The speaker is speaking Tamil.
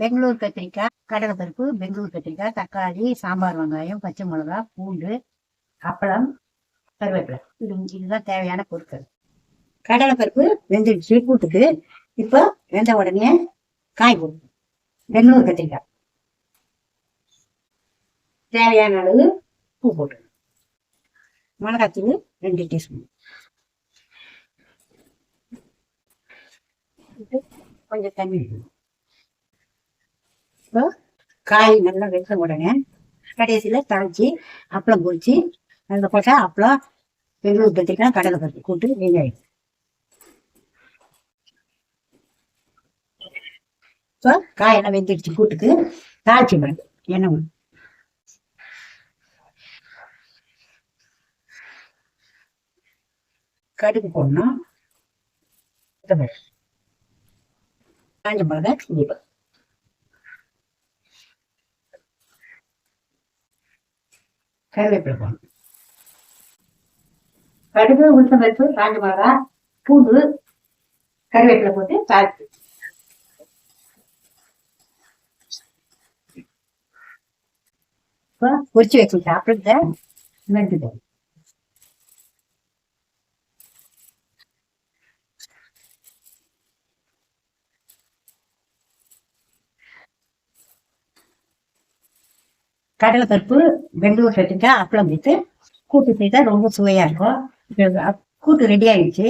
பெங்களூர் கத்திரிக்காய் கடலைப்பருப்பு பெங்களூர் கத்திரிக்காய் தக்காளி சாம்பார் வெங்காயம் பச்சை மிளகா பூண்டு அப்பளம் கருவேப்பிலை. இது இதுதான் தேவையான பொருட்கள். கடலைப்பருப்பு வெந்துடுச்சு கூட்டுக்கு. இப்போ வெந்த உடனே காய் போடும் பெங்களூர் கத்திரிக்காய். தேவையான அளவு பூ போட்டு மிளகாத்தூள் ரெண்டு டீஸ்பூன். கொஞ்சம் தண்ணி இப்போ காய் நல்லா வெந்த உடனே கடைசியில் தழைச்சி அப்பளம் பொரிச்சு அந்த போட்டால் அப்பளம் பெங்களூர் பத்திரிக்கலாம் கடலை பருப்பு கூட்டு வெங்காயம் இப்போ காயெல்லாம் வெந்துடுச்சு கூட்டுக்கு. தாளிச்சு விடுங்க எண்ணெய் கடுகு போடணும். காஞ்ச மிளகா கருவேப்பிலை போடணும் கடுகு உளுத்தம் பருப்பு காஞ்ச மிளகா பூண்டு கருவேப்பிலை போட்டு தாளிச்சு பொறிச்சு பொரிச்சு வச்சு சாப்பிட்டு வெந்துட்டு கடலை பருப்பு பெங்களூர் கட்டிட்டா அப்பளம் வைத்து கூட்டு செய்தால் ரொம்ப சுவையா இருக்கும். கூட்டு ரெடி ஆயிடுச்சு.